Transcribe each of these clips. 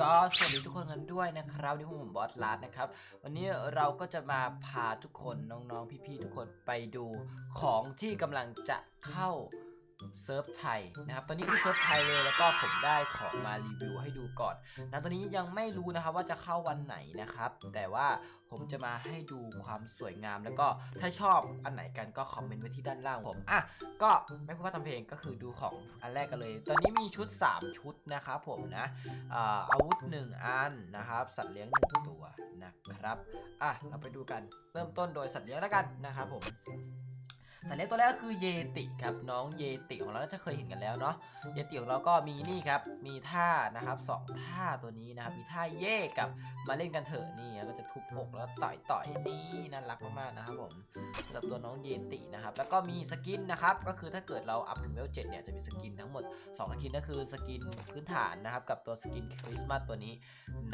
ก็สวัสดีทุกคนกันด้วยนะครับนนี่ผมบอสลาดนะครับ วันนี้เราก็จะมาพาทุกคนน้องๆพี่ๆทุกคนไปดูของที่กำลังจะเข้า เซิร์ฟไทยนะครับ ตอนนี้คือเซิร์ฟไทยเลยแล้วก็ผมได้ของมารีวิวให้ดูก่อนนะตอนนี้ยังไม่รู้นะครับว่าจะเข้าวันไหนนะครับ แต่ว่าผมจะมาให้ดูความสวยงาม แล้วก็ถ้าชอบอันไหนกันก็คอมเมนต์ไว้ที่ด้านล่างผมอะก็ไม่พูดว่าทำเพลงก็คือดูของอันแรกกันเลย ตอนนี้มีชุด 3 ชุดนะครับผมนะอ่าอาวุธ 1 อันนะครับ สัตว์เลี้ยง 1 ตัวนะครับอะเราไปดูกันเริ่มต้นโดยสัตว์เลี้ยงแล้วกันนะครับผม สัตว์เลี้ยงตัวแรกก็คือเยติครับน้องเยติของเราน่าจะเคยเห็นกันแล้วเนาะเยติของเราก็มีนี่ครับมีท่านะครับสองท่าตัวนี้นะครับมีท่าเย่กับมาเล่นกันเถอะนี่ก็จะทุบอกแล้วต่อยต่อยนี่น่ารักมากๆนะครับผมสำหรับตัวน้องเยตินะครับแล้วก็มีสกินนะครับก็คือถ้าเกิดเราอัพถึงเวลเจ็ดเนี่ยจะมีสกินทั้งหมด2สกินก็คือสกินพื้นฐานนะครับกับตัวสกินคริสต์มาสตัวนี้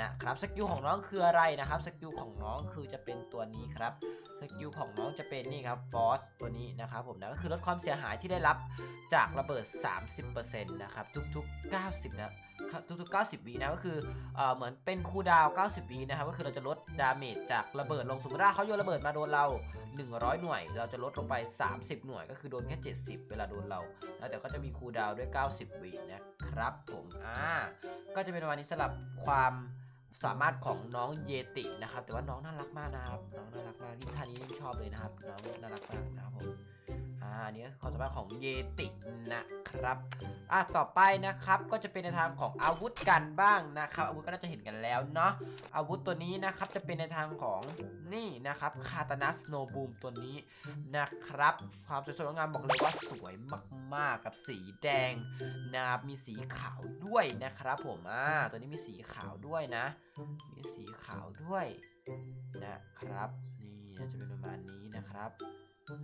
นะครับสกิลของน้องคืออะไรนะครับสกิลของน้องคือจะเป็นตัวนี้ครับสกิลของน้องจะเป็นนี่ครับฟอสตัวนี้นะครับผมนะก็คือลดความเสียหายที่ได้รับจากระเบิด 30%นะครับทุกๆ 90 นะทุกๆ 90วินะก็คือเอ่อเหมือนเป็นคูดาว 90วินะครับก็คือเราจะลดดาเมจจากระเบิดลงสมมติว่าเขาโยนระเบิดมาโดนเรา 100 หน่วย เราจะลดลงไป 30 หน่วย ก็คือโดนแค่ 70 เวลาโดนเรานะแต่ก็จะมีคูดาวด้วย 90วินะครับผมอ่าก็จะเป็นประมาณนี้สำหรับความ สามารถของน้องเยตินะครับ แต่ว่าน้องน่ารักมากนะครับ น้องน่ารักมากที่ท่านี้ชอบเลยนะครับ น้องน่ารักมากนะครับผม อันนี้ก็คือความสามารถของเยตินะครับอะต่อไปนะครับก็จะเป็นในทางของอาวุธกันบ้างนะครับ อาวุธก็น่าจะเห็นกันแล้วเนาะอาวุธตัวนี้นะครับจะเป็นในทางของนี่นะครับคาตานัสโนบูมตัวนี้นะครับ ความสวยสดงามบอกเลยว่าสวยมากๆกับสีแดงนะครับมีสีขาวด้วยนะครับผมอ่าตัวนี้มีสีขาวด้วยนะ มีสีขาวด้วยนะครับ นี่จะเป็นประมาณนี้นะครับ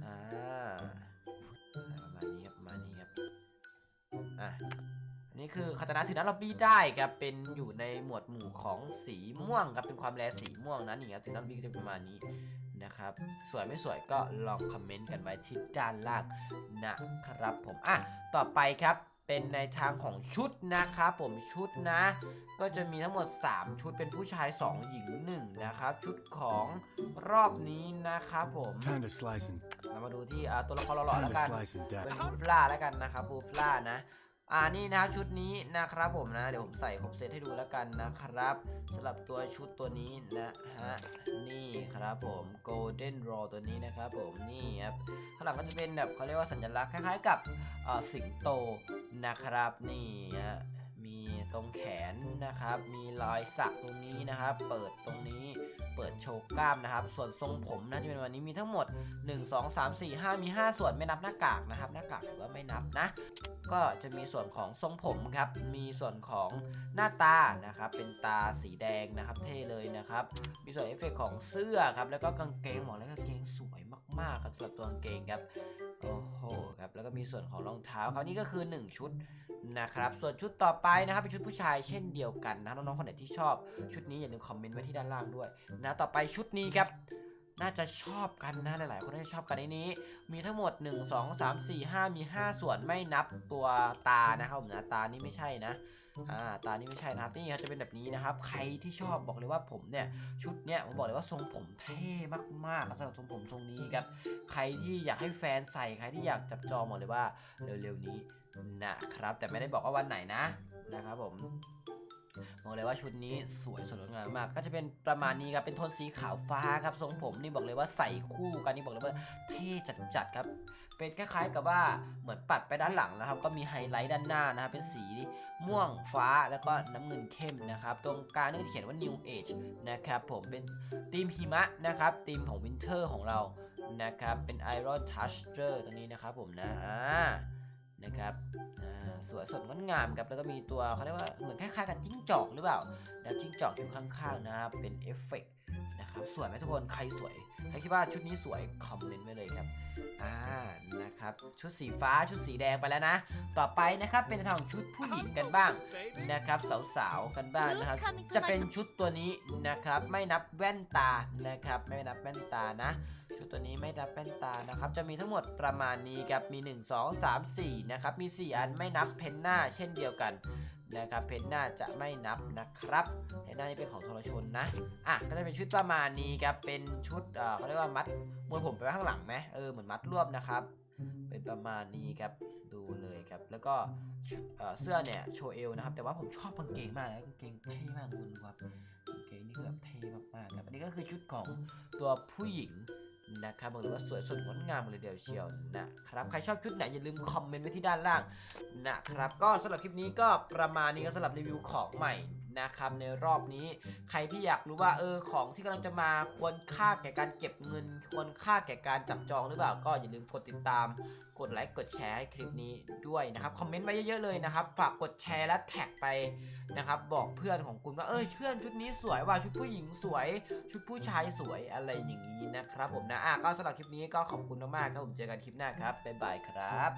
อ่า ประมาณนี้ครับประมาณนี้ครับอะอันนี้คือคาตานะถือนัดล็อบบี้ได้ครับเป็นอยู่ในหมวดหมู่ของสีม่วงครับเป็นความแรสีม่วงนั้นี่ครับถือนัดล็อบบี้ก็จะประมาณนี้นะครับสวยไม่สวยก็ลองคอมเมนต์กันไว้ที่ด้านล่างนะครับผมอะต่อไปครับ เป็นในทางของชุดนะครับผมชุดนะ ก็จะมีทั้งหมด 3 ชุดเป็นผู้ชาย 2 หญิง 1 นะครับ ชุดของรอบนี้นะครับผม Time to slice and เรามาดูที่อ่าตัวละครหล่อๆ time แล้ว to กัน slice and เป็น dice. บูฟล่าแล้วกันนะครับบูฟล่านะ อ่านี่นะครับชุดนี้นะครับผมนะ เดี๋ยวผมใส่ครบเซตให้ดูแล้วกันนะครับสำหรับตัวชุดตัวนี้นะฮะนี่ครับผม Golden Roll ตัวนี้นะครับผมนี่ครับข้างหลังก็จะเป็นแบบเขาเรียกว่าสัญลักษณ์คล้ายๆกับสิงโตนะครับนี่ฮะมีตรงแขนนะครับ มีรอยสักตรงนี้นะครับ เปิดตรงนี้ เปิดโชว์กล้ามนะครับ ส่วนทรงผมนะจะเป็นวันนี้มีทั้งหมด 1 2 3 4 5 มี 5 ส่วนไม่นับหน้ากากนะครับ หน้ากากถือว่าไม่นับนะ ก็จะมีส่วนของทรงผมครับ มีส่วนของหน้าตานะครับ เป็นตาสีแดงนะครับ เท่เลยนะครับ มีส่วนเอฟเฟกต์ของเสื้อครับ แล้วก็กางเกงบอกแล้วกางเกงสวยมากๆครับสำหรับตัวกางเกงครับโอ ครับแล้วก็มีส่วนของรองเท้าเขานี่ก็คือ 1 ชุดนะครับส่วนชุดต่อไปนะครับเป็นชุดผู้ชายเช่นเดียวกันนะน้องๆคนไหนที่ชอบ ชุดนี้อย่าลืมคอมเมนต์ไว้ที่ด้านล่างด้วยนะต่อไปชุดนี้ครับ น่าจะชอบกันนะหลาย ๆ คนน่าจะชอบกันในนี้ มีทั้งหมด 1 2 3 4 5 มี 5 ส่วนไม่นับตัวตานะครับผมนะตานี่ไม่ใช่นะอ่าตานี่ไม่ใช่นะครับนี่เขาจะเป็นแบบนี้นะครับ ใครที่ชอบบอกเลยว่าผมเนี่ยชุดเนี่ยผมบอกเลยว่าทรงผมเท่มากๆสำหรับทรงผมทรงนี้ครับใครที่อยากให้แฟนใส่ใครที่อยากจับจองบอกเลยว่าเร็วๆนี้นะครับแต่ไม่ได้บอกว่าวันไหนนะนะครับผม บอกเลยว่าชุดนี้สวยสดงามมาก ก็จะเป็นประมาณนี้ครับเป็นโทนสีขาวฟ้าครับทรงผมนี่บอกเลยว่าใส่คู่กันนี่บอกเลยว่าเท่จัดๆครับ เป็นคล้ายๆกับว่าเหมือนปัดไปด้านหลังนะครับ ก็มีไฮไลท์ด้านหน้านะครับเป็นสีม่วงฟ้าแล้วก็น้ำเงินเข้มนะครับ ตรงกลางนี่เขียนว่า New Age นะครับผมเป็นธีมหิมะนะครับธีมของวินเทอร์ของเรานะครับเป็น Iron Toucher ตรงนี้นะครับผมนะอ่า นะครับสวยสดงดงามครับแล้วก็มีตัวเขาเรียกว่าเหมือนคล้ายๆกับจิ้งจอกหรือเปล่านะครับจิ้งจอกอยู่ข้างๆนะครับเป็นเอฟเฟกต์ นะครับสวยไหมทุกคนใครสวยใครคิดว่าชุดนี้สวยคอมเมนต์ไว้เลยครับอ่านะครับชุดสีฟ้าชุดสีแดงไปแล้วนะ ต่อไปนะครับเป็นทางของชุดผู้หญิงกันบ้างนะครับสาวๆกันบ้างนะครับ จะเป็นชุดตัวนี้นะครับไม่นับแว่นตานะครับไม่นับแว่นตานะชุดตัวนี้ไม่นับแว่นตานะครับ จะมีทั้งหมดประมาณนี้ครับมี 1 2 3 4นะครับมี 4 อันไม่นับเพนหน้าเช่นเดียวกัน นะครับเพนน้าจะไม่นับนะครับเพนน้านี่เป็นของทรชนนะอะก็จะเป็นชุดประมาณนี้ครับเป็นชุดเอ่อเขาเรียกว่ามัดมวยผมไปข้างหลังไหมเออเหมือนมัดรวบนะครับเป็นประมาณนี้ครับดูเลยครับแล้วก็เสื้อเนี่ยโชว์เอวนะครับแต่ว่าผมชอบกางเกงมากนะกางเกงเท่มากคุณครับกางเกงนี่คือแบบเท่มากๆครับอันนี้ก็คือชุดของตัวผู้หญิง นะครับบอกเลยว่าสวยสดงดงามเลยเดียวเชียวนะครับใครชอบชุดไหนอย่าลืมคอมเมนต์ไว้ที่ด้านล่างนะครับก็สำหรับคลิปนี้ก็ประมาณนี้ก็สำหรับรีวิวของใหม่ นะครับในรอบนี้ใครที่อยากรู้ว่าเออของที่กำลังจะมาควรค่าแก่การเก็บเงิน ควรค่าแก่การจับจองหรือเปล่าก็อย่าลืมกดติดตาม กดไลค์กดแชร์ให้คลิปนี้ด้วยนะครับคอมเมนต์มาเยอะๆเลยนะครับฝากกดแชร์และแท็กไปนะครับบอกเพื่อนของคุณว่าเอ้ยเพื่อนชุดนี้สวยว่ะชุดผู้หญิงสวย ชุดผู้ชายสวยอะไรอย่างนี้นะครับผมนะอะก็สำหรับคลิปนี้ก็ขอบคุณมากๆครับผมเจอกันคลิปหน้าครับบ๊ายบายครับ